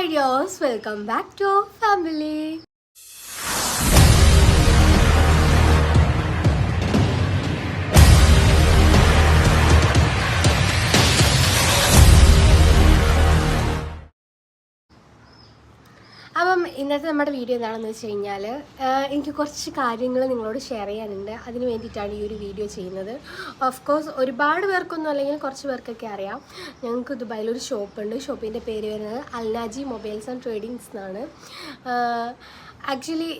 Hi ഡിയോസ് welcome back to family ഇന്നത്തെ നമ്മുടെ വീഡിയോ എന്താണെന്ന് വെച്ച് കഴിഞ്ഞാൽ എനിക്ക് കുറച്ച് കാര്യങ്ങൾ നിങ്ങളോട് ഷെയർ ചെയ്യാനുണ്ട്. അതിന് വേണ്ടിയിട്ടാണ് ഈ ഒരു വീഡിയോ ചെയ്യുന്നത്. ഓഫ് കോഴ്സ് ഒരുപാട് പേർക്കൊന്നും അല്ലെങ്കിൽ കുറച്ച് പേർക്കൊക്കെ അറിയാം. ഞങ്ങൾക്ക് ദുബായിൽ ഒരു ഷോപ്പുണ്ട്. ഷോപ്പിന്റെ പേര് വരുന്നത് അൽനാജി മൊബൈൽസ് ആൻഡ് ട്രേഡിങ്സ് എന്നാണ്. ആക്ച്വലി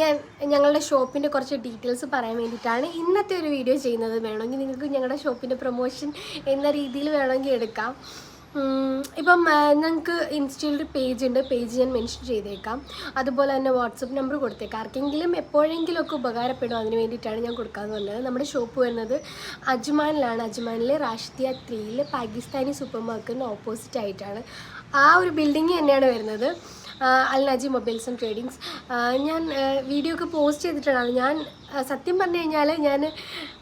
ഞാൻ ഞങ്ങളുടെ ഷോപ്പിന്റെ കുറച്ച് ഡീറ്റെയിൽസ് പറയാൻ വേണ്ടിയിട്ടാണ് ഇന്നത്തെ ഒരു വീഡിയോ ചെയ്യുന്നത്. വേണമെങ്കിൽ നിങ്ങൾക്ക് ഞങ്ങളുടെ ഷോപ്പിന്റെ പ്രൊമോഷൻ എന്ന രീതിയിൽ വേണമെങ്കിൽ എടുക്കാം. ഇപ്പം ഞങ്ങൾക്ക് ഇൻസ്റ്റയിലൊരു പേജ് ഉണ്ട് പേജ് ഞാൻ മെൻഷൻ ചെയ്തേക്കാം. അതുപോലെ തന്നെ വാട്സപ്പ് നമ്പർ കൊടുത്തേക്കാം. ആർക്കെങ്കിലും എപ്പോഴെങ്കിലും ഒക്കെ ഉപകാരപ്പെടും അതിന് വേണ്ടിയിട്ടാണ് ഞാൻ കൊടുക്കാമെന്ന് പറഞ്ഞത്. നമ്മുടെ ഷോപ്പ് വരുന്നത് അജ്മാനിലാണ്. അജ്മാനിലെ റാഷിദിയ ത്രീയിൽ പാകിസ്ഥാനി സൂപ്പർ മാർക്കറ്റിന് ഓപ്പോസിറ്റ് ആയിട്ടാണ്. ആ ഒരു ബിൽഡിംഗ് തന്നെയാണ് വരുന്നത്. Al Naji mobiles and tradings. ഞാൻ വീഡിയോ ഒക്കെ പോസ്റ്റ് ചെയ്തിട്ടുണ്ടായിരുന്നു ഞാൻ സത്യം പറഞ്ഞു കഴിഞ്ഞാൽ ഞാൻ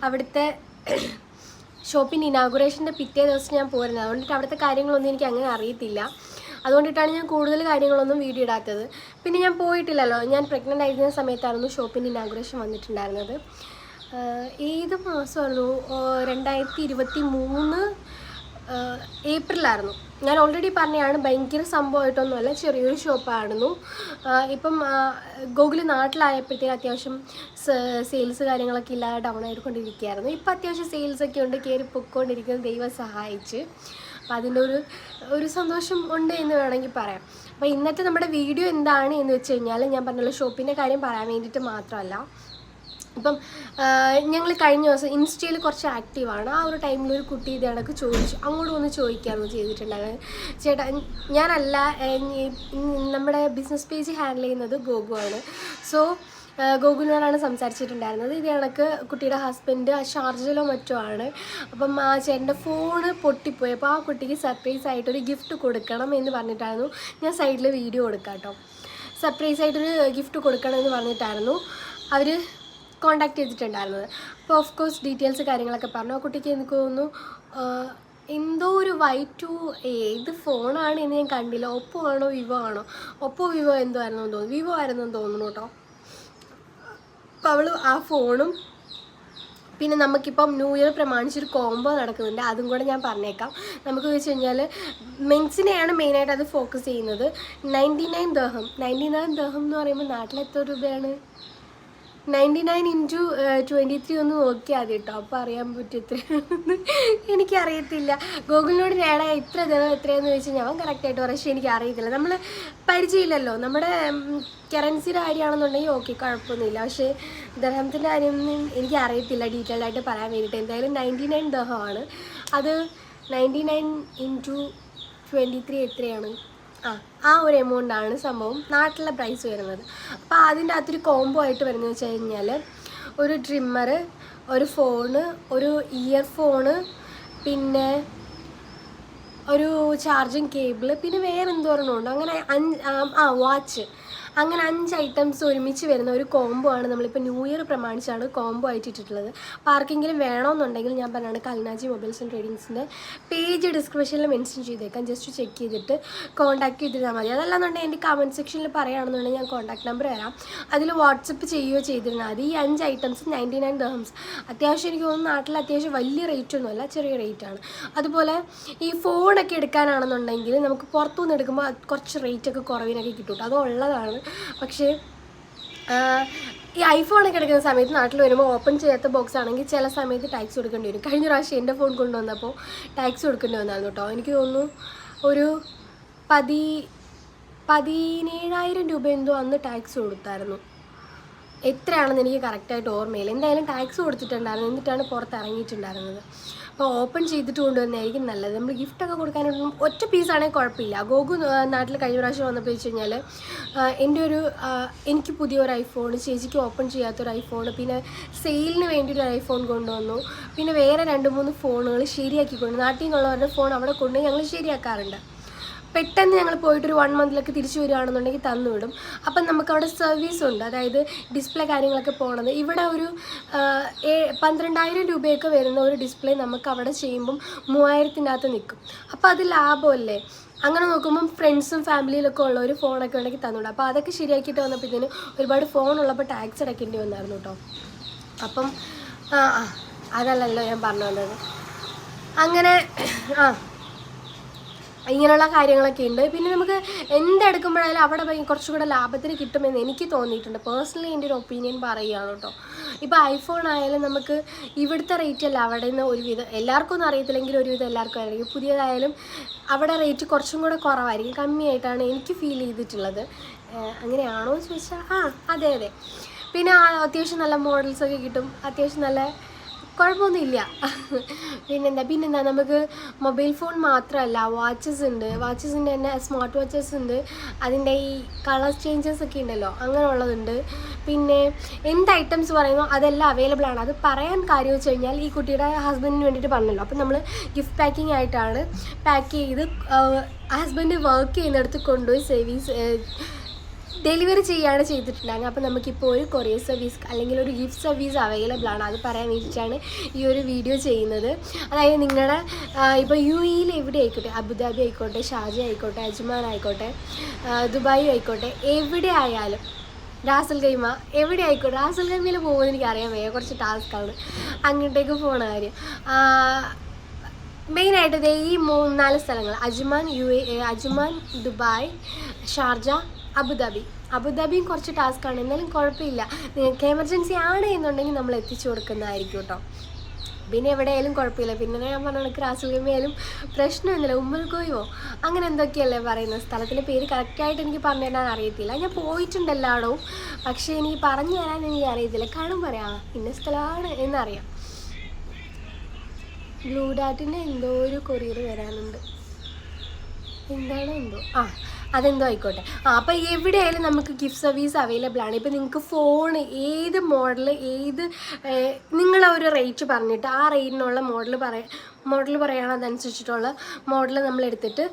അവിടുത്തെ ഷോപ്പിന്റെ ഇനാഗുറേഷന്റെ പിറ്റേ ദിവസം ഞാൻ പോരുന്നത്. അതുകൊണ്ടിട്ട് അവിടുത്തെ കാര്യങ്ങളൊന്നും എനിക്ക് അങ്ങനെ അറിയത്തില്ല. അതുകൊണ്ടിട്ടാണ് ഞാൻ കൂടുതൽ കാര്യങ്ങളൊന്നും വീഡിയോ ഇടാത്തത്. പിന്നെ ഞാൻ പോയിട്ടില്ലല്ലോ. ഞാൻ പ്രഗ്നന്റ് ആയിരുന്ന സമയത്തായിരുന്നു ഷോപ്പിന്റെ ഇനാഗുറേഷൻ വന്നിട്ടുണ്ടായിരുന്നത്. ഏത് മാസമായിരുന്നു? രണ്ടായിരത്തി ഇരുപത്തി മൂന്ന് ഏപ്രിലായിരുന്നു. ഞാൻ ഓൾറെഡി പറഞ്ഞതാണ് ഭയങ്കര സംഭവമായിട്ടൊന്നുമല്ല ചെറിയൊരു ഷോപ്പായിരുന്നു ഇപ്പം ഗൂഗിൾ നാട്ടിലായപ്പോഴത്തേക്ക് അത്യാവശ്യം സെയിൽസ് കാര്യങ്ങളൊക്കെ ഇല്ലാതെ ഡൗൺ ആയിക്കൊണ്ടിരിക്കുകയായിരുന്നു. ഇപ്പം അത്യാവശ്യം സെയിൽസ് ഒക്കെ ഉണ്ട് കയറി പൊയ്ക്കൊണ്ടിരിക്കുന്നത് ദൈവം സഹായിച്ച്. അപ്പം അതിന്റെ ഒരു ഒരു സന്തോഷം ഉണ്ട് എന്ന് വേണമെങ്കിൽ പറയാം. അപ്പോൾ ഇന്നത്തെ നമ്മുടെ വീഡിയോ എന്താണ് എന്ന് വെച്ച് കഴിഞ്ഞാൽ ഞാൻ പറഞ്ഞുള്ള ഷോപ്പിന്റെ കാര്യം പറയാൻ വേണ്ടിയിട്ട് മാത്രമല്ല. ഇപ്പം ഞങ്ങൾ കഴിഞ്ഞ ദിവസം ഇൻസ്റ്റയിൽ കുറച്ച് ആക്റ്റീവാണ്. ആ ഒരു ടൈമിൽ ഒരു കുട്ടി ഇത് കണക്ക് ചോദിച്ചു. അങ്ങോട്ട് ഒന്ന് ചോദിക്കാമെന്ന് ചെയ്തിട്ടുണ്ടായിരുന്നു. ചേട്ടാ ഞാനല്ല നമ്മുടെ ബിസിനസ് പേജ് ഹാൻഡിൽ ചെയ്യുന്നത് ഗോഗു ആണ് സോ ഗോകുലിനോടാണ് സംസാരിച്ചിട്ടുണ്ടായിരുന്നത്. ഇത് കണക്ക് കുട്ടിയുടെ ഹസ്ബൻഡ് ഷാർജയിലോ മറ്റോ ആണ്. അപ്പം ആ ചേട്ടന്റെ ഫോണ് പൊട്ടിപ്പോയി അപ്പോൾ ആ കുട്ടിക്ക് സർപ്രൈസ് ആയിട്ടൊരു ഗിഫ്റ്റ് കൊടുക്കണം എന്ന് പറഞ്ഞിട്ടായിരുന്നു ഞാൻ സൈഡിൽ വീഡിയോ കൊടുക്കാം കേട്ടോ സർപ്രൈസ് ആയിട്ടൊരു ഗിഫ്റ്റ് കൊടുക്കണം എന്ന് പറഞ്ഞിട്ടായിരുന്നു. അവർ കോണ്ടാക്ട് ചെയ്തിട്ടുണ്ടായിരുന്നത്. അപ്പോൾ ഓഫ് കോഴ്സ് ഡീറ്റെയിൽസ് കാര്യങ്ങളൊക്കെ പറഞ്ഞു. ആ കുട്ടിക്ക് എനിക്ക് തോന്നുന്നു എന്തോ ഒരു വൈ ടു ഏത് ഫോണാണ് എന്ന് ഞാൻ കണ്ടില്ല. ഒപ്പോ ആണോ വിവോ ആണോ? ഒപ്പോ വിവോ എന്തോ ആയിരുന്നു തോന്നുന്നു. വിവോ ആയിരുന്നു തോന്നുന്നു കേട്ടോ. അപ്പോൾ അവൾ ആ ഫോണും പിന്നെ നമുക്കിപ്പം ന്യൂ ഇയർ പ്രമാണിച്ചൊരു കോംബോ നടക്കുന്നുണ്ട്. അതും കൂടെ ഞാൻ പറഞ്ഞേക്കാം. നമുക്ക് വെച്ച് കഴിഞ്ഞാൽ മെൻസിനെയാണ് മെയിനായിട്ട് അത് ഫോക്കസ് ചെയ്യുന്നത്. നയന്റി നയൻ ദഹം. നയന്റി നയൻ ദഹം എന്ന് പറയുമ്പോൾ നാട്ടിൽ എത്ര രൂപയാണ്? Ninety nine into twenty three ഒന്ന് നോക്കിയാൽ മതി കേട്ടോ. അപ്പോൾ അറിയാൻ പറ്റും എത്രയാണെന്ന് എനിക്കറിയത്തില്ല. ഗൂഗിളിനോട് നേടാ ഇത്ര ദിവസം എത്രയാണെന്ന് ചോദിച്ചാൽ ഞാൻ കറക്റ്റായിട്ട് പക്ഷേ എനിക്ക് അറിയത്തില്ല നമ്മൾ പരിചയമില്ലല്ലോ. നമ്മുടെ കറൻസിയുടെ കാര്യമാണെന്നുണ്ടെങ്കിൽ ഓക്കെ കുഴപ്പമൊന്നുമില്ല. പക്ഷേ ദർഹത്തിന്റെ കാര്യമൊന്നും എനിക്ക് അറിയത്തില്ല ഡീറ്റെയിൽഡ് ആയിട്ട് പറയാൻ വേണ്ടിയിട്ട്. എന്തായാലും നയന്റി നയൻ ദഹമാണ് അത് ninety nine into twenty three എത്രയാണ്? ആ ആ ഒരു എമൗണ്ട് ആണ് സംഭവം. നാട്ടിലെ പ്രൈസ് വരുന്നത്. അപ്പോൾ അതിന്റെ അകത്തൊരു കോംബോ ആയിട്ട് വരുന്നത് വെച്ച് കഴിഞ്ഞാൽ ഒരു ട്രിമ്മർ ഒരു ഫോണ് ഒരു ഇയർ ഫോണ് പിന്നെ ഒരു ചാർജിങ് കേബിൾ പിന്നെ വേറെ എന്തോരെണ്ണമുണ്ട് അങ്ങനെ അഞ്ച് ആ വാച്ച് അങ്ങനെ അഞ്ച് ഐറ്റംസ് ഒരുമിച്ച് വരുന്ന ഒരു കോംബോ ആണ് നമ്മളിപ്പോൾ ന്യൂ ഇയർ പ്രമാണിച്ചാണ് കോംബോ ആയിട്ട് ഇട്ടിട്ടുള്ളത്. അപ്പോൾ ആർക്കെങ്കിലും വേണമെന്നുണ്ടെങ്കിൽ ഞാൻ പറഞ്ഞാണ് കൽനാജി മൊബൈൽസ് ആൻഡ് ട്രേഡിങ്സിന്റെ പേജ് ഡിസ്ക്രിപ്ഷനിൽ മെൻഷൻ ചെയ്തേക്കാം. ജസ്റ്റ് ചെക്ക് ചെയ്തിട്ട് കോൺടാക്ട് ചെയ്തിരുന്നാൽ മതി. അതല്ലാന്നുണ്ടെങ്കിൽ എന്റെ കമന്റ് സെക്ഷനിൽ പറയുകയാണെന്നുണ്ടെങ്കിൽ ഞാൻ കോൺടാക്ട് നമ്പർ തരാം. അതിൽ വാട്സപ്പ് ചെയ്യുകയോ ചെയ്തിരുന്നാൽ മതി. ഈ അഞ്ച് ഐറ്റംസ് നയന്റി നയൻ ദഹംസ് അത്യാവശ്യം എനിക്ക് തോന്നുന്നു നാട്ടിൽ അത്യാവശ്യം വലിയ റേറ്റ് ഒന്നുമല്ല ചെറിയ റേറ്റാണ് അതുപോലെ ഈ ഫോണൊക്കെ എടുക്കാനാണെന്നുണ്ടെങ്കിൽ നമുക്ക് പുറത്തുനിന്ന് എടുക്കുമ്പോൾ കുറച്ച് റേറ്റ് ഒക്കെ കുറവിനൊക്കെ കിട്ടും കേട്ടോ. പക്ഷേ ഈ ഐഫോണൊക്കെ എടുക്കുന്ന സമയത്ത് നാട്ടിൽ വരുമ്പോൾ ഓപ്പൺ ചെയ്യാത്ത ബോക്സ് ആണെങ്കിൽ ചില സമയത്ത് ടാക്സ് കൊടുക്കേണ്ടി വരും. കഴിഞ്ഞ പ്രാവശ്യം എന്റെ ഫോൺ കൊണ്ടുവന്നപ്പോൾ ടാക്സ് കൊടുക്കേണ്ടി വന്നായിരുന്നു കേട്ടോ എനിക്ക് തോന്നുന്നു ഒരു പതി പതിനേഴായിരം രൂപ എന്തോ അന്ന് ടാക്സ് കൊടുത്തായിരുന്നു. എത്രയാണെന്ന് എനിക്ക് കറക്റ്റായിട്ട് ഓർമ്മയില്ല. എന്തായാലും ടാക്സ് കൊടുത്തിട്ടുണ്ടായിരുന്നു. എന്നിട്ടാണ് പുറത്ത് ഇറങ്ങിയിട്ടുണ്ടായിരുന്നത് അപ്പോൾ ഓപ്പൺ ചെയ്തിട്ട് കൊണ്ടുവന്നായിരിക്കും നല്ലത്. നമ്മൾ ഗിഫ്റ്റൊക്കെ കൊടുക്കാനായിട്ട് ഒറ്റ പീസാണെങ്കിൽ കുഴപ്പമില്ല. ആ, നാട്ടിൽ കഴിഞ്ഞ പ്രാവശ്യം വന്നപ്പോൾ വെച്ച് കഴിഞ്ഞാൽ എന്റെ ഒരു എനിക്ക് പുതിയൊരു ഐഫോൺ ചേച്ചിക്ക് ഓപ്പൺ ചെയ്യാത്തൊരു ഐഫോൺ പിന്നെ സെയിലിന് വേണ്ടി ഒരു ഐഫോൺ കൊണ്ടുവന്നു. പിന്നെ വേറെ രണ്ട് മൂന്ന് ഫോണുകൾ ശരിയാക്കി ശരിയാക്കിക്കൊണ്ട് നാട്ടിൽ നിന്നുള്ളവരുടെ ഫോൺ അവിടെ കൊണ്ട് ഞങ്ങൾ ശരിയാക്കാറുണ്ട്. പെട്ടെന്ന് ഞങ്ങൾ പോയിട്ട് ഒരു വൺ മന്തിലൊക്കെ തിരിച്ചു വരികയാണെന്നുണ്ടെങ്കിൽ തന്നുവിടും. അപ്പം നമുക്ക് അവിടെ സർവീസ് ഉണ്ട്. അതായത് ഡിസ്പ്ലേ കാര്യങ്ങളൊക്കെ പോണത്. ഇവിടെ ഒരു പന്ത്രണ്ടായിരം രൂപയൊക്കെ വരുന്ന ഒരു ഡിസ്പ്ലേ നമുക്ക് അവിടെ ചെയ്യുമ്പം മൂവായിരത്തിന്റെ അകത്ത് നിൽക്കും. അപ്പോൾ അത് ലാഭമല്ലേ? അങ്ങനെ നോക്കുമ്പം ഫ്രണ്ട്സും ഫാമിലിയിലൊക്കെ ഉള്ള ഒരു ഫോണൊക്കെ ഉണ്ടെങ്കിൽ തന്നുണ്ട് അപ്പോൾ അതൊക്കെ ശരിയാക്കിയിട്ട് വന്നപ്പോഴത്തേനും ഒരുപാട് ഫോൺ ഉള്ളപ്പോൾ ടാക്സ് അടയ്ക്കേണ്ടി വന്നായിരുന്നു കേട്ടോ. അപ്പം അതല്ലല്ലോ ഞാൻ പറഞ്ഞു വന്നത് അങ്ങനെ ആ ഇങ്ങനെയുള്ള കാര്യങ്ങളൊക്കെ ഉണ്ട്. പിന്നെ നമുക്ക് എന്തെടുക്കുമ്പോഴായാലും അവിടെ പോയി കുറച്ചുകൂടെ ലാഭത്തിന് കിട്ടുമെന്ന് എനിക്ക് തോന്നിയിട്ടുണ്ട്. പേഴ്സണലി എന്റെ ഒരു ഒപ്പീനിയൻ പറയുകയാണ് കേട്ടോ. ഇപ്പോൾ ഐഫോൺ ആയാലും നമുക്ക് ഇവിടുത്തെ റേറ്റ് അല്ല അവിടെ നിന്ന് ഒരുവിധം എല്ലാവർക്കും ഒന്നും അറിയത്തില്ലെങ്കിൽ ഒരുവിധം എല്ലാവർക്കും അറിയാം. പുതിയതായാലും അവിടെ റേറ്റ് കുറച്ചും കൂടെ കുറവായിരിക്കും കമ്മിയായിട്ടാണ് എനിക്ക് ഫീൽ ചെയ്തിട്ടുള്ളത്. അങ്ങനെയാണോ ചോദിച്ചാൽ ആ അതെ അതെ. പിന്നെ അത്യാവശ്യം നല്ല മോഡൽസൊക്കെ കിട്ടും അത്യാവശ്യം നല്ല കുഴപ്പമൊന്നുമില്ല. പിന്നെന്താ പിന്നെന്താ നമുക്ക് മൊബൈൽ ഫോൺ മാത്രമല്ല വാച്ചസ് ഉണ്ട്. വാച്ചസിന്റെ തന്നെ സ്മാർട്ട് വാച്ചസ് ഉണ്ട്. അതിന്റെ ഈ കളർ ചേഞ്ചസ് ഒക്കെ ഉണ്ടല്ലോ അങ്ങനെയുള്ളതുണ്ട്. പിന്നെ എന്ത് ഐറ്റംസ് പറയുന്നു അതെല്ലാം അവൈലബിൾ ആണ്. അത് പറയാൻ കാര്യം വെച്ച് കഴിഞ്ഞാൽ ഈ കുട്ടിയുടെ ഹസ്ബൻഡിന് വേണ്ടിയിട്ട് പറഞ്ഞല്ലോ. അപ്പം നമ്മൾ ഗിഫ്റ്റ് പാക്കിംഗ് ആയിട്ടാണ് പാക്ക് ചെയ്ത് ഹസ്ബൻഡ് വർക്ക് ചെയ്യുന്നിടത്ത് കൊണ്ടുപോയി സർവീസ് ഡെലിവറി ചെയ്യാണ് ചെയ്തിട്ടുണ്ടായിരുന്നത് അപ്പോൾ നമുക്കിപ്പോൾ ഒരു കൊറിയർ സർവീസ് അല്ലെങ്കിൽ ഒരു ഗിഫ്റ്റ് സർവീസ് അവൈലബിൾ ആണ്. അത് പറയാൻ വേണ്ടിയിട്ടാണ് ഈ ഒരു വീഡിയോ ചെയ്യുന്നത്. അതായത് നിങ്ങളുടെ ഇപ്പോൾ യു ഇയിൽ എവിടെ ആയിക്കോട്ടെ? അബുദാബി ആയിക്കോട്ടെ ഷാജ ആയിക്കോട്ടെ അജ്മാൻ ആയിക്കോട്ടെ ദുബായ് ആയിക്കോട്ടെ എവിടെ ആയാലും റാസൽ ഗൈമ എവിടെ ആയിക്കോട്ടെ? റാസൽ ഗൈമയിൽ പോകുമെന്ന് എനിക്ക് അറിയാൻ വയ്യ. കുറച്ച് ടാസ്ക്കാണ് അങ്ങോട്ടേക്ക് പോണ കാര്യം. മെയിനായിട്ട് ഈ മൂന്നാൽ സ്ഥലങ്ങൾ. Ajman U A Ajman Dubai Sharjah Abu Dhabi. അബുദാബിയും കുറച്ച് ടാസ്ക്കാണ് എന്നാലും കുഴപ്പമില്ല. നിങ്ങൾക്ക് എമർജൻസി ആണ് എന്നുണ്ടെങ്കിൽ നമ്മൾ എത്തിച്ചു കൊടുക്കുന്നതായിരിക്കും കേട്ടോ പിന്നെ എവിടെയായാലും കുഴപ്പമില്ല. പിന്നെ ഞാൻ പറഞ്ഞ കണക്ക് രാസുഗമയായാലും പ്രശ്നമൊന്നുമില്ല. ഉമ്മൽക്കോയോ അങ്ങനെ എന്തൊക്കെയല്ലേ പറയുന്നത് സ്ഥലത്തിന്റെ പേര് കറക്റ്റായിട്ട് എനിക്ക് പറഞ്ഞു തരാൻ അറിയത്തില്ല. ഞാൻ പോയിട്ടുണ്ട് എല്ലായിടവും പക്ഷേ എനിക്ക് പറഞ്ഞു തരാൻ എനിക്ക് അറിയത്തില്ല. കാണും പറയാം. ഇന്ന സ്ഥലമാണ് എന്നറിയാം. ബ്ലൂ ഡാറ്റിന്റെ എന്തോ ഒരു കൊറിയർ വരാനുണ്ട്. എന്താണോ എന്തോ? ആ അതെന്തോ ആയിക്കോട്ടെ. അപ്പോൾ എവിടെയായാലും നമുക്ക് ഗിഫ്റ്റ് സർവീസ് അവൈലബിൾ ആണ്. ഇപ്പോൾ നിങ്ങൾക്ക് ഫോൺ ഏത് മോഡൽ ഏത് നിങ്ങൾ ഒരു റേറ്റ് പറഞ്ഞിട്ട് ആ റേറ്റിനുള്ള മോഡൽ പറയ മോഡൽ പറയുകയാണോ അതനുസരിച്ചിട്ടുള്ള മോഡൽ നമ്മൾ എടുത്തിട്ട്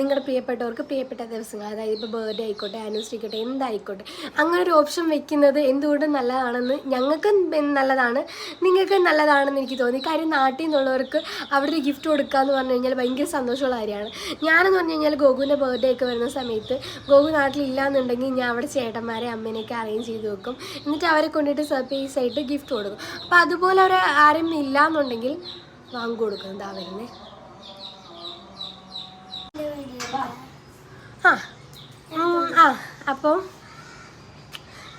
നിങ്ങളുടെ പ്രിയപ്പെട്ടവർക്ക് പ്രിയപ്പെട്ട ദിവസങ്ങൾ അതായത് ഇപ്പോൾ ബർത്ത്ഡേ ആയിക്കോട്ടെ ആനിവേഴ്സറി ആയിക്കോട്ടെ എന്തായിക്കോട്ടെ അങ്ങനെ ഒരു ഓപ്ഷൻ വെക്കുന്നത് എന്തുകൊണ്ടും നല്ലതാണെന്ന് ഞങ്ങൾക്ക് നല്ലതാണ് നിങ്ങൾക്ക് നല്ലതാണെന്ന് എനിക്ക് തോന്നി. കാര്യം നാട്ടിൽ നിന്നുള്ളവർക്ക് അവിടെ ഗിഫ്റ്റ് കൊടുക്കുക എന്ന് പറഞ്ഞു കഴിഞ്ഞാൽ ഭയങ്കര സന്തോഷമുള്ള കാര്യമാണ്. ഞാനെന്ന് പറഞ്ഞു കഴിഞ്ഞാൽ ഗോകുവിന്റെ ബർത്ത്ഡേ ഒക്കെ വരുന്ന സമയത്ത് ഗോകു നാട്ടിലില്ല എന്നുണ്ടെങ്കിൽ ഞാൻ അവിടെ ചേട്ടന്മാരെ അമ്മേനെയൊക്കെ അറേഞ്ച് ചെയ്ത് വെക്കും. എന്നിട്ട് അവരെ കൊണ്ടിട്ട് സർപ്രൈസ് ആയിട്ട് ഗിഫ്റ്റ് കൊടുക്കും. അപ്പോൾ അതുപോലെ അവർ ആരും ഇല്ല എന്നുണ്ടെങ്കിൽ വാങ്ങി കൊടുക്കണം. വരുന്നത് ആ അപ്പം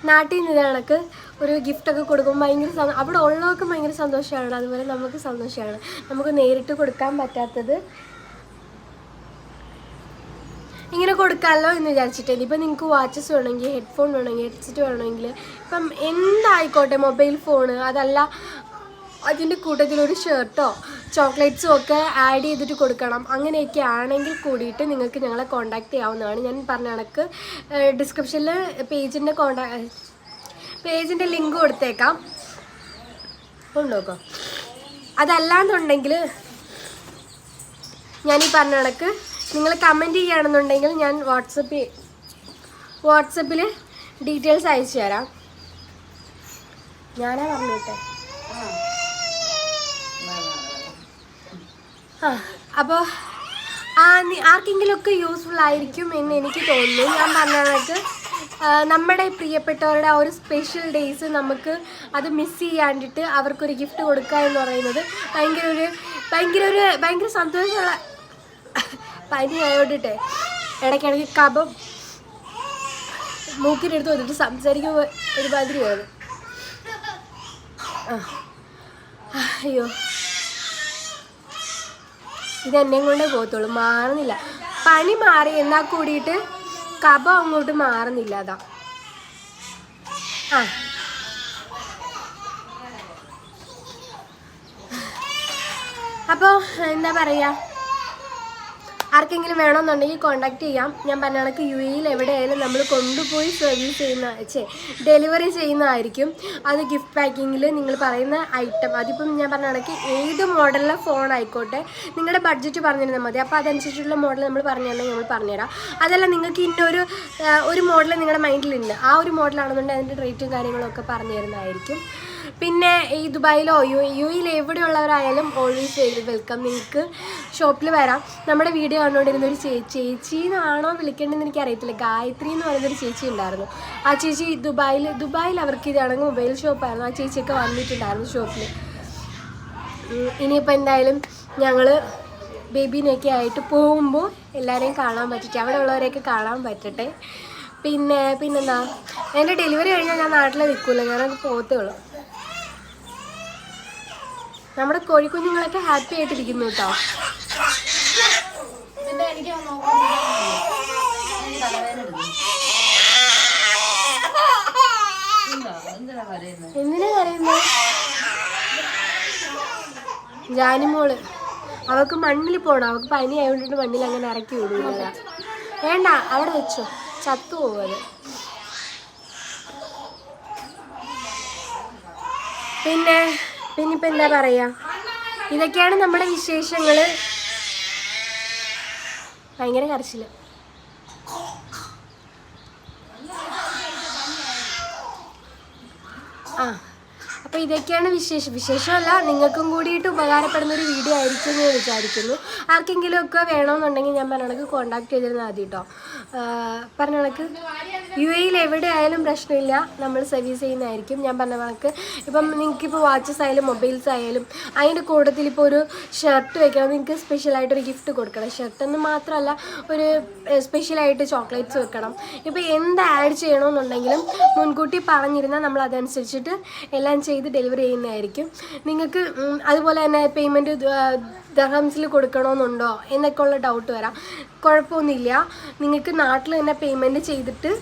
നാട്ടിൽ നിന്ന് കണക്ക് ഒരു ഗിഫ്റ്റൊക്കെ കൊടുക്കുമ്പോൾ ഭയങ്കര അവിടെ ഉള്ളവർക്ക് ഭയങ്കര സന്തോഷമാണ്. അതുപോലെ നമുക്ക് സന്തോഷമാണ്. നമുക്ക് നേരിട്ട് കൊടുക്കാൻ പറ്റാത്തത് ഇങ്ങനെ കൊടുക്കാമല്ലോ എന്ന് വിചാരിച്ചിട്ട് ഇപ്പം നിങ്ങൾക്ക് വാച്ചസ് വേണമെങ്കിൽ ഹെഡ്ഫോൺ വേണമെങ്കിൽ ഹെഡ്സെറ്റ് വേണമെങ്കിൽ ഇപ്പം എന്തായിക്കോട്ടെ മൊബൈൽ ഫോണ് അതല്ല അതിന്റെ കൂട്ടത്തിൽ ഒരു ഷർട്ടോ ചോക്ലേറ്റ്സും ഒക്കെ ആഡ് ചെയ്തിട്ട് കൊടുക്കണം. അങ്ങനെയൊക്കെ ആണെങ്കിൽ കൂടിയിട്ട് നിങ്ങൾക്ക് ഞങ്ങളെ കോൺടാക്ട് ചെയ്യാവുന്നതാണ്. ഞാൻ പറഞ്ഞ കണക്ക് ഡിസ്ക്രിപ്ഷനിൽ പേജിന്റെ കോണ്ടാ പേജിന്റെ ലിങ്ക് കൊടുത്തേക്കാം. ഉണ്ടോക്കോ അതല്ലാന്നുണ്ടെങ്കിൽ ഞാൻ ഈ പറഞ്ഞ കണക്ക് നിങ്ങൾ കമന്റ് ചെയ്യുകയാണെന്നുണ്ടെങ്കിൽ ഞാൻ വാട്സപ്പ് വാട്സപ്പിൽ ഡീറ്റെയിൽസ് അയച്ചു തരാം. ഞാനാ പറഞ്ഞോട്ടെ അപ്പോൾ ആർക്കെങ്കിലുമൊക്കെ യൂസ്ഫുൾ ആയിരിക്കും എന്ന് എനിക്ക് തോന്നുന്നു. ഞാൻ പറഞ്ഞ കണക്ക് നമ്മുടെ പ്രിയപ്പെട്ടവരുടെ ആ ഒരു സ്പെഷ്യൽ ഡേയ്സ് നമുക്ക് അത് മിസ് ചെയ്യാണ്ടിട്ട് അവർക്കൊരു ഗിഫ്റ്റ് കൊടുക്കുക എന്ന് പറയുന്നത് ഭയങ്കര ഒരു ഭയങ്കര ഒരു ഭയങ്കര സന്തോഷമുള്ള പനി ആയോണ്ടിട്ടെ ഇടയ്ക്കിടയ്ക്ക് കപം മൂക്കിനെടുത്ത് വന്നിട്ട് സംസാരിക്കുമ്പോൾ ഒരുമാതിരി വേണം അയ്യോ. ഇത് എന്നെയും കൊണ്ടേ പോകത്തുള്ളൂ. മാറുന്നില്ല. പനി മാറി എന്നാൽ കൂടിയിട്ട് കഫം അങ്ങോട്ട് മാറുന്നില്ല അതാ. ആ. അപ്പോൾ എന്താ പറയുക ആർക്കെങ്കിലും വേണമെന്നുണ്ടെങ്കിൽ കോൺടാക്ട് ചെയ്യാം. ഞാൻ പറഞ്ഞ കണക്ക് യു എയിൽ എവിടെയായാലും നമ്മൾ കൊണ്ടുപോയി സർവീസ് ചെയ്യുന്ന ചേ ഡെലിവറി ചെയ്യുന്നതായിരിക്കും. അത് ഗിഫ്റ്റ് പാക്കിങ്ങിൽ നിങ്ങൾ പറയുന്ന ഐറ്റം അതിപ്പം ഞാൻ പറഞ്ഞ കണക്ക് ഏത് മോഡലിലെ ഫോൺ ആയിക്കോട്ടെ നിങ്ങളുടെ ബഡ്ജറ്റ് പറഞ്ഞിരുന്നാൽ മതി. അപ്പോൾ അതനുസരിച്ചുള്ള മോഡൽ നമ്മൾ പറഞ്ഞു നമ്മൾ പറഞ്ഞുതരാം അതല്ല നിങ്ങൾക്ക് ഇന്നൊരു ഒരു മോഡൽ നിങ്ങളുടെ മൈൻഡിലുണ്ട് ആ ഒരു മോഡലാണെന്നുണ്ടെങ്കിൽ അതിന്റെ റേറ്റും കാര്യങ്ങളും ഒക്കെ പറഞ്ഞു തരുന്നതായിരിക്കും. പിന്നെ ഈ ദുബായിലോ യു യു എയിൽ എവിടെയുള്ളവരായാലും ഓൾവേസ് വെൽക്കം നിങ്ങൾക്ക് ഷോപ്പിൽ വരാം. നമ്മുടെ വീഡിയോ വീഡിയോ കണ്ടുകൊണ്ടിരുന്ന ഒരു ചേച്ചി ചേച്ചി എന്നാണോ വിളിക്കേണ്ടതെന്ന് എനിക്ക് അറിയത്തില്ല ഗായത്രി എന്ന് പറയുന്ന ഒരു ചേച്ചി ഉണ്ടായിരുന്നു. ആ ചേച്ചി ദുബായിൽ ദുബായിൽ അവർക്ക് ഇതാണെങ്കിൽ മൊബൈൽ ഷോപ്പായിരുന്നു. ആ ചേച്ചിയൊക്കെ വന്നിട്ടുണ്ടായിരുന്നു ഷോപ്പിൽ. ഇനിയിപ്പോൾ എന്തായാലും ഞങ്ങൾ ബേബീനെയൊക്കെ ആയിട്ട് പോകുമ്പോൾ എല്ലാവരെയും കാണാൻ പറ്റട്ടെ അവിടെ ഉള്ളവരെയൊക്കെ കാണാൻ പറ്റട്ടെ. പിന്നെ പിന്നെന്താ? എന്റെ ഡെലിവറി കഴിഞ്ഞാൽ ഞാൻ നാട്ടിൽ നിൽക്കില്ല ഞാനത് പോകത്തേ ഉള്ളൂ. നമ്മുടെ കോഴിക്കുഞ്ഞുങ്ങളൊക്കെ ഹാപ്പി ആയിട്ടിരിക്കുന്നു കേട്ടോ. എന്തിനാ കരയുന്നത് ജാനിമോൾ അവൾക്ക് മണ്ണിൽ പോണം. അവൾക്ക് പനി ആയതുകൊണ്ടിട്ട് മണ്ണിൽ അങ്ങനെ ഇറക്കി വിടുന്നില്ല. വേണ്ട അവിടെ വെച്ചോ. ചത്തു പോവത് പിന്നെ പിന്നിപ്പോൾ എന്താ പറയാ? ഇതൊക്കെയാണ് നമ്മുടെ വിശേഷങ്ങൾ ഭയങ്കര കരച്ചിൽ. അപ്പോൾ ഇതൊക്കെയാണ് വിശേഷം വിശേഷമല്ല നിങ്ങൾക്കും കൂടിയിട്ട് ഉപകാരപ്പെടുന്ന ഒരു വീഡിയോ ആയിരിക്കും എന്ന് വിചാരിക്കുന്നു. ആർക്കെങ്കിലും ഒക്കെ വേണമെന്നുണ്ടെങ്കിൽ ഞാൻ പറഞ്ഞ കോൺടാക്ട് ചെയ്തിരുന്നാൽ മതി കേട്ടോ പറഞ്ഞ കണക്ക് യു എയിൽ എവിടെ ആയാലും പ്രശ്നമില്ല. നമ്മൾ സർവീസ് ചെയ്യുന്നതായിരിക്കും. ഞാൻ പറഞ്ഞ കണക്ക് ഇപ്പം നിങ്ങൾക്കിപ്പോൾ വാച്ചസ് ആയാലും മൊബൈൽസ് ആയാലും അതിന്റെ കൂട്ടത്തിൽ ഇപ്പോൾ ഒരു ഷർട്ട് വെക്കണം. നിങ്ങൾക്ക് സ്പെഷ്യലായിട്ടൊരു ഗിഫ്റ്റ് കൊടുക്കണം. ഷർട്ട് എന്ന് മാത്രമല്ല ഒരു സ്പെഷ്യലായിട്ട് ചോക്ലേറ്റ്സ് വെക്കണം. ഇപ്പോൾ എന്ത് ആഡ് ചെയ്യണമെന്നുണ്ടെങ്കിലും മുൻകൂട്ടി പറഞ്ഞിരുന്നാൽ നമ്മൾ അതനുസരിച്ചിട്ട് എല്ലാം ചെയ്ത് ഡെലിവറി ചെയ്യുന്നതായിരിക്കും. നിങ്ങൾക്ക് അതുപോലെ തന്നെ പേയ്മെന്റ് ദഹംസിൽ കൊടുക്കണമെന്നുണ്ടോ എന്നൊക്കെ ഉള്ള ഡൗട്ട് വരാം. കുഴപ്പമൊന്നുമില്ല. നിങ്ങൾക്ക് നാട്ടിൽ തന്നെ പേയ്മെന്റ് ചെയ്തിട്ട്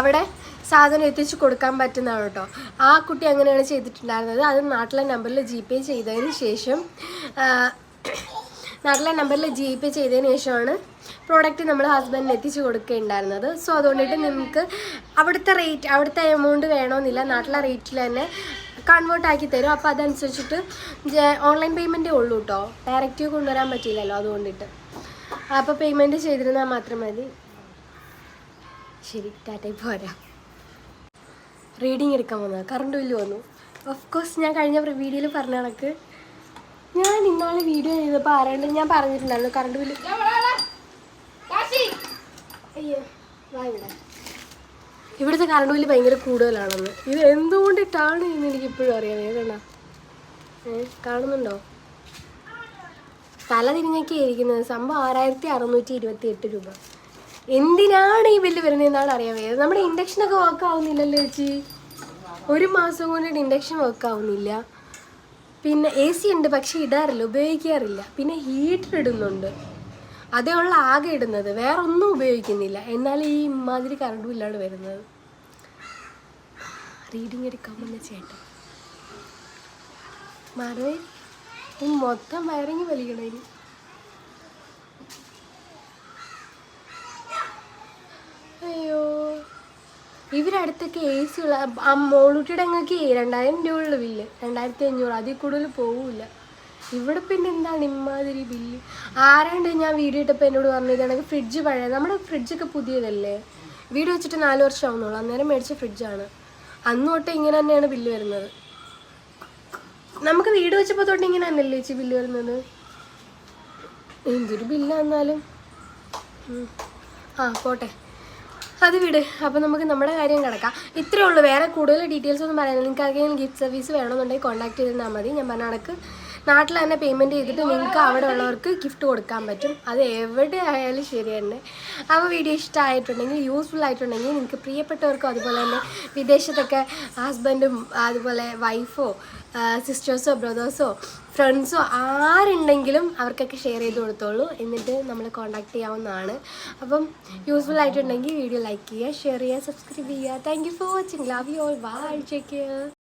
അവിടെ സാധനം എത്തിച്ചു കൊടുക്കാൻ പറ്റുന്നതാണ് കേട്ടോ. ആ കുട്ടി അങ്ങനെയാണ് ചെയ്തിട്ടുണ്ടായിരുന്നത്. അത് നാട്ടിലെ നമ്പറിൽ ജി പേ ചെയ്തതിന് ശേഷം നാട്ടിലെ നമ്പറിൽ ജി പേ ചെയ്തതിന് ശേഷമാണ് പ്രോഡക്റ്റ് നമ്മൾ ഹസ്ബൻഡിന് എത്തിച്ചു കൊടുക്കുകയുണ്ടായിരുന്നത് സോ അതുകൊണ്ടിട്ട് നിങ്ങൾക്ക് അവിടുത്തെ റേറ്റ് അവിടുത്തെ എമൗണ്ട് വേണമെന്നില്ല നാട്ടിലെ റേറ്റിൽ തന്നെ കൺവേർട്ട് ആക്കി തരും. അപ്പോൾ അതനുസരിച്ചിട്ട് ഓൺലൈൻ പേയ്മെന്റേ ഉള്ളൂ കേട്ടോ ഡയറക്റ്റ് കൊണ്ടുവരാൻ പറ്റില്ലല്ലോ അതുകൊണ്ടിട്ട്. അപ്പോൾ പേയ്മെന്റ് ചെയ്തിരുന്നാൽ മാത്രം മതി. ശരി ടാറ്റയിൽ പോരാ റീഡിങ് എടുക്കാൻ വന്നത്. കറണ്ട് ബില്ല് വന്നു. ഓഫ് കോഴ്സ് ഞാൻ കഴിഞ്ഞ വീഡിയോയിൽ പറഞ്ഞ കണക്ക്. ഞാൻ ഇന്നാളെ വീഡിയോ ചെയ്തപ്പോൾ ആരാണ്ട് ഞാൻ പറഞ്ഞിട്ടുണ്ടായിരുന്നു. കറണ്ട് ബില്ല് അയ്യോ വാ ഇവിടെ. ഇവിടുത്തെ കറണ്ട് ബില്ല് ഭയങ്കര കൂടുതലാണെന്ന്. ഇത് എന്തുകൊണ്ടിട്ടാണ് എന്ന് എനിക്ക് ഇപ്പോഴും അറിയാം. ഏതാ ഏ കാണുന്നുണ്ടോ? തല തിരിഞ്ഞൊക്കെ ഇരിക്കുന്നത് സംഭവം ആറായിരത്തി അറുന്നൂറ്റി ഇരുപത്തി എട്ട് രൂപ. എന്തിനാണ് ഈ ബില്ല് വരുന്നതെന്നാണ് അറിയാൻ വയ്യത് നമ്മുടെ ഇൻഡക്ഷനൊക്കെ വർക്ക് ആവുന്നില്ലല്ലോ ചേച്ചി. ഒരു മാസം കൊണ്ട് ഇൻഡക്ഷൻ വർക്ക് ആവുന്നില്ല. പിന്നെ എ സി ഉണ്ട് പക്ഷെ ഇടാറില്ല ഉപയോഗിക്കാറില്ല. പിന്നെ ഹീറ്റർ ഇടുന്നുണ്ട്. അതേ ഉള്ള ആകെ ഇടുന്നത്. വേറെ ഒന്നും ഉപയോഗിക്കുന്നില്ല. എന്നാൽ ഈ ഇമാതിരി കറണ്ട് ഇല്ലാണ്ട് വരുന്നത്. റീഡിങ് എടുക്കാൻ വന്ന ചേട്ടൻ. മറവേ മൊത്തം വയറിങ് വലിക്കണേ അയ്യോ. ഇവരടുത്തൊക്കെ എ സി ഉള്ള ആ മോളൂട്ടിയുടെ അങ്ങക്ക് രണ്ടായിരം രൂപയുള്ള ബില്ല് രണ്ടായിരത്തി അഞ്ഞൂറ്. അതിൽ കൂടുതൽ പോവില്ല. ഇവിടെ പിന്നെ എന്താണ് ഇമ്മാതിരി ബില്ല്? ആരാണ്ട് ഞാൻ വീഡിയോ ഇട്ടപ്പോൾ എന്നോട് പറഞ്ഞു ഫ്രിഡ്ജ് പഴയ നമ്മുടെ ഫ്രിഡ്ജൊക്കെ പുതിയതല്ലേ? വീട് വെച്ചിട്ട് നാല് വർഷം ആവുന്നുള്ളൂ അന്നേരം മേടിച്ച ഫ്രിഡ്ജാണ് അന്ന് തൊട്ട് ഇങ്ങനെ തന്നെയാണ് ബില്ല് വരുന്നത്. നമുക്ക് വീട് വെച്ചപ്പോൾ തൊട്ട് ഇങ്ങനെ തന്നെയല്ലേ ചേച്ചി ബില്ല് വരുന്നത്? എന്തൊരു ബില്ലാന്നാലും ആ പോട്ടെ. അത് വിട്. അപ്പോൾ നമുക്ക് നമ്മുടെ കാര്യം കിടക്കാം. ഇത്രയേ ഉള്ളൂ. വേറെ കൂടുതൽ ഡീറ്റെയിൽസ് ഒന്നും പറയാനില്ല. നിങ്ങൾക്ക് ആർക്കെങ്കിലും ഗിഫ്റ്റ് സർവീസ് വേണമെന്നുണ്ടെങ്കിൽ കോൺടാക്ട് ചെയ്തിരുന്നാൽ മതി. ഞാൻ പറഞ്ഞ കണക്ക് നാട്ടിൽ തന്നെ പേയ്മെന്റ് ചെയ്തിട്ട് നിങ്ങൾക്ക് അവിടെ ഉള്ളവർക്ക് ഗിഫ്റ്റ് കൊടുക്കാൻ പറ്റും. അത് എവിടെ ആയാലും ശരി തന്നെ. അപ്പോൾ വീഡിയോ ഇഷ്ടമായിട്ടുണ്ടെങ്കിൽ യൂസ്ഫുൾ ആയിട്ടുണ്ടെങ്കിൽ നിങ്ങൾക്ക് പ്രിയപ്പെട്ടവർക്കും അതുപോലെ തന്നെ വിദേശത്തൊക്കെ ഹസ്ബൻഡും അതുപോലെ വൈഫോ സിസ്റ്റേഴ്സോ ബ്രദേഴ്സോ ഫ്രണ്ട്സോ ആരുണ്ടെങ്കിലും അവർക്കൊക്കെ ഷെയർ ചെയ്ത് കൊടുത്തോളൂ. എന്നിട്ട് നമ്മൾ കോൺടാക്ട് ചെയ്യാവുന്നതാണ്. അപ്പം യൂസ്ഫുൾ ആയിട്ടുണ്ടെങ്കിൽ വീഡിയോ ലൈക്ക് ചെയ്യുക ഷെയർ ചെയ്യുക സബ്സ്ക്രൈബ് ചെയ്യുക. Thank you for watching love you all bye check